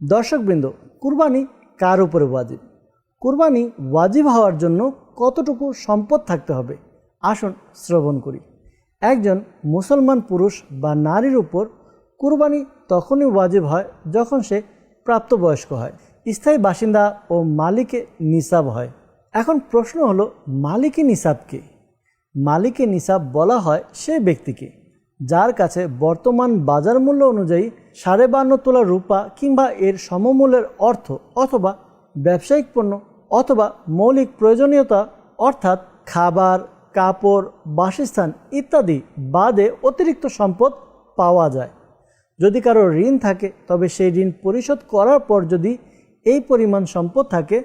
দর্শকবৃন্দ, কুরবানি কার উপরে ওয়াজিব? কুরবানি ওয়াজিব হওয়ার জন্য কতটুকু সম্পদ থাকতে হবে? আসুন শ্রবণ করি। একজন মুসলমান পুরুষ বা নারীর উপর কুরবানি তখনই ওয়াজিব হয় যখন সে প্রাপ্তবয়স্ক হয়। স্থায়ী বাসিন্দা ও মালিকে নিসাব হয়। এখন প্রশ্ন হলো, মালিকে নিসাবকে মালিকে নিসাব বলা হয় সে ব্যক্তিকে, যার কাছে বর্তমান বাজার মূল্য অনুযায়ী সাড়ে বান্ন তোলা রূপা কিংবা এর সমমূল্যের অর্থ অথবা ব্যবসায়িক পণ্য অথবা মৌলিক প্রয়োজনীয়তা, অর্থাৎ খাবার, কাপড়, বাসস্থান ইত্যাদি বাদে অতিরিক্ত সম্পদ পাওয়া যায়। যদি কারও ঋণ থাকে, তবে সেই ঋণ পরিশোধ করার পর যদি এই পরিমাণ সম্পদ থাকে,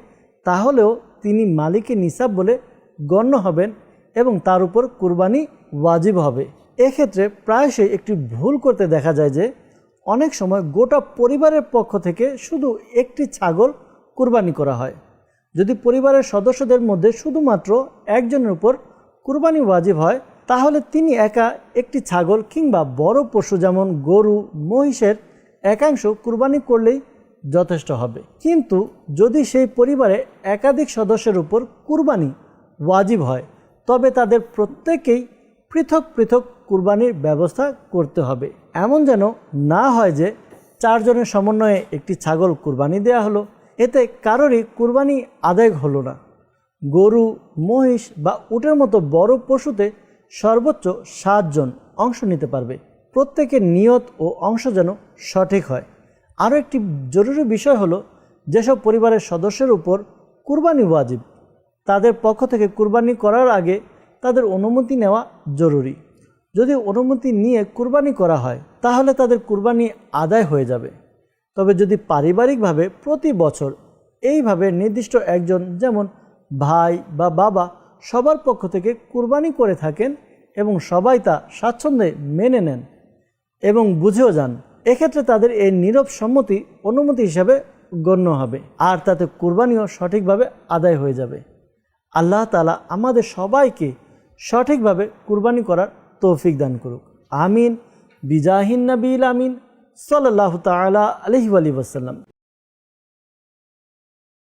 তাহলেও তিনি মালিকের নিসাব বলে গণ্য হবেন এবং তার উপর কুরবানি ওয়াজিব হবে। এক্ষেত্রে প্রায়শই একটি ভুল করতে দেখা যায় যে অনেক সময় গোটা পরিবারের পক্ষ থেকে শুধু একটি ছাগল কুরবানি করা হয়। যদি পরিবারের সদস্যদের মধ্যে শুধুমাত্র একজনের উপর কুরবানি ওয়াজিব হয়, তাহলে তিনি একা একটি ছাগল কিংবা বড় পশু যেমন গরু, মহিষের একাংশ কুরবানি করলেই যথেষ্ট হবে। কিন্তু যদি সেই পরিবারে একাধিক সদস্যের উপর কুরবানি ওয়াজিব হয়, তবে তাদের প্রত্যেকেই পৃথক পৃথক কুরবানির ব্যবস্থা করতে হবে। এমন যেন না হয় যে চারজনের সমন্বয়ে একটি ছাগল কুরবানি দেয়া হলো। এতে কারোরই কুরবানি আদায় হলো না। গরু, মহিষ বা উটের মতো বড় পশুতে সর্বোচ্চ সাতজন অংশ নিতে পারবে। প্রত্যেকের নিয়ত ও অংশ যেন সঠিক হয়। আরও একটি জরুরি বিষয় হলো, যেসব পরিবারের সদস্যের উপর কুরবানি ওয়াজিব, তাদের পক্ষ থেকে কুরবানি করার আগে তাদের অনুমতি নেওয়া জরুরি। যদি অনুমতি নিয়ে কুরবানি করা হয়, তাহলে তাদের কুরবানি আদায় হয়ে যাবে। তবে যদি পারিবারিকভাবে প্রতি বছর এইভাবে নির্দিষ্ট একজন, যেমন ভাই বা বাবা, সবার পক্ষ থেকে কুরবানি করে থাকেন এবং সবাই তা স্বাচ্ছন্দ্যে মেনে নেন এবং বুঝেও যান, এক্ষেত্রে তাদের এই নীরব সম্মতি অনুমতি হিসাবে গণ্য হবে আর তাতে কুরবানিও সঠিকভাবে আদায় হয়ে যাবে। আল্লাহ তালা আমাদের সবাইকে সঠিকভাবে কুরবানি করার তৌফিক দান করুক। আমিন। বিজাহিন নবীল আমিন। সাল্লাহ তালা আলহি আলী ওসাল্লাম